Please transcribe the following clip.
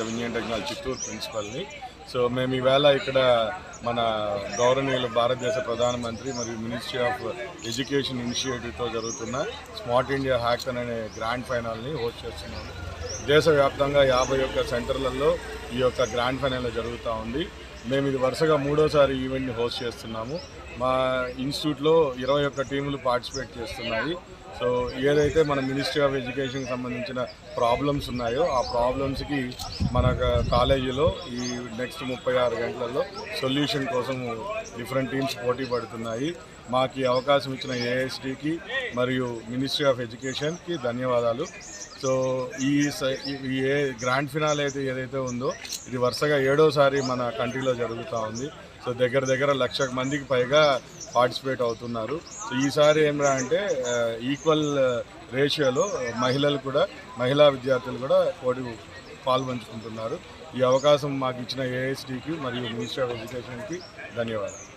College of technology Chittoor ప్రిన్సిపల్ని. So మేము ఈవేళ ఇక్కడ మన గౌరవనీయులు భారతదేశ ప్రధానమంత్రి మరియు మినిస్ట్రీ ఆఫ్ ఎడ్యుకేషన్ ఇనిషియేటివ్తో జరుగుతున్న స్మార్ట్ ఇండియా హ్యాక్సన్ అనే గ్రాండ్ ఫైనల్ని హోస్ట్ చేస్తున్నాము దేశవ్యాప్తంగా యాభై ఒక్క సెంటర్లలో ఈ యొక్క గ్రాండ్ ఫైనల్ జరుగుతూ ఉంది. మేము ఇది వరుసగా మూడోసారి ఈవెంట్ని హోస్ట్ చేస్తున్నాము. మా ఇన్స్టిట్యూట్లో ఇరవై ఒక్క టీములు పార్టిసిపేట్ చేస్తున్నాయి. సో ఏదైతే మన మినిస్ట్రీ ఆఫ్ ఎడ్యుకేషన్కి సంబంధించిన ప్రాబ్లమ్స్ ఉన్నాయో ఆ ప్రాబ్లమ్స్కి మన కాలేజీలో ఈ నెక్స్ట్ ముప్పై ఆరు గంటలలో సొల్యూషన్ కోసం డిఫరెంట్ టీమ్స్ పోటీ పడుతున్నాయి. మాకు అవకాశం ఇచ్చిన ఏఎస్టీకి మరియు మినిస్ట్రీ ఆఫ్ ఎడ్యుకేషన్కి ధన్యవాదాలు. సో ఈ ఈ- ఈ ఏ గ్రాండ్ ఫినాల్ అయితే ఏదైతే ఉందో ఇది వరుసగా ఏడోసారి మన కంట్రీలో జరుగుతూ ఉంది. సో దగ్గర దగ్గర లక్ష మందికి పైగా పార్టిసిపేట్ అవుతున్నారు. సో ఈసారి ఏమిరా అంటే ఈక్వల్ రేషియోలో మహిళలు కూడా మహిళా విద్యార్థులు కూడా పోటీ పాల్పంచుకుంటున్నారు. ఈ అవకాశం మాకు ఇచ్చిన ఏఎస్డికి మరియు మినిస్ట్రీ ఆఫ్ ఎడ్యుకేషన్కి ధన్యవాదాలు.